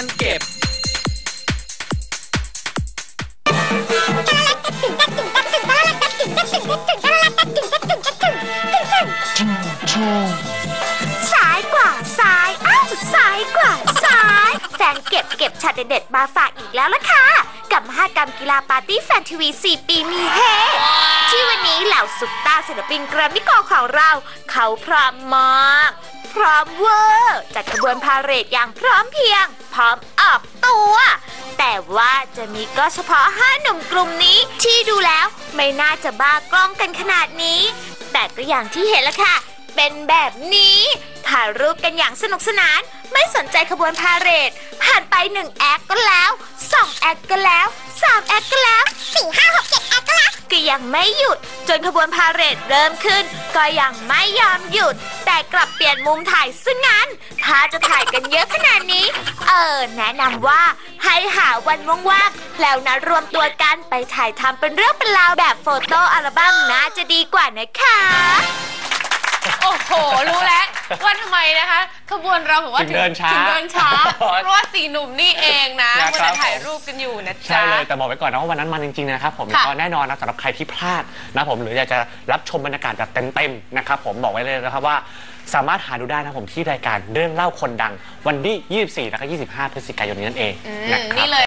นเก็บซ้ายกว่าซ้ายอ้าวซ้ายกว่าซ้าย แฟนเก็บเก็บช็อตเด็ดๆมาฝากอีกแล้วล่ะค่ะกับมหากรรมกีฬาปาร์ตี้แฟนทีวี 4 ปีมีเฮที่วันนี้เหล่าซุปตาศิลปินแกรมมี่กของเรา เขาพร้อมมาก พร้อมเวอร์จัดขบวนพาเหรดอย่างพร้อมเพียง พร้อมออกตัว แต่ว่าจะมีก็เฉพาะห้าหนุ่มกลุ่มนี้ ที่ดูแล้วไม่น่าจะบ้ากล้องกันขนาดนี้ แต่ก็อย่างที่เห็นละค่ะ เป็นแบบนี้ถ่ายรูปกันอย่างสนุกสนาน ไม่สนใจขบวนพาเหรดผ่านไปหนึ่งแอคก็แล้วสองแอคก็แล้ว ยังไม่หยุด จนขบวนพาเหรดเริ่มขึ้น ก็ยังไม่ยอมหยุด แต่กลับเปลี่ยนมุมถ่ายซะงั้น ถ้าจะถ่ายกันเยอะขนาดนี้ เออ แนะนำว่าให้หาวันว่างๆแล้วนัดรวมตัวกันไปถ่ายทำเป็นเรื่องเป็นราวแบบโฟโต้อัลบั้มน่าจะดีกว่านะคะ โอ้โห รู้แล้ว ว่าทำไมนะคะ ขบวนเราบอกว่าถึงเดินช้าถึงเดินช้า เพราะว่าสี่หนุ่มนี่เองนะนะครับเมื่อถ่ายรูปกันอยู่นะใช่จ๊ะเลยแต่บอกไว้ก่อนนะว่าวันนั้นมันจริงๆนะครับผมค่ะก็แน่นอนนะสำหรับใครที่พลาดนะผมหรืออยากจะรับชมบรรยากาศแบบเต็มๆนะครับผมบอกไว้เลยนะครับว่า สามารถหาดูได้นะครับผมที่รายการเรื่องเล่าคนดัง วันที่ 24 และก็ 25 พฤศจิกายนนี้นั่นเองอืมนะครับ นี่เลย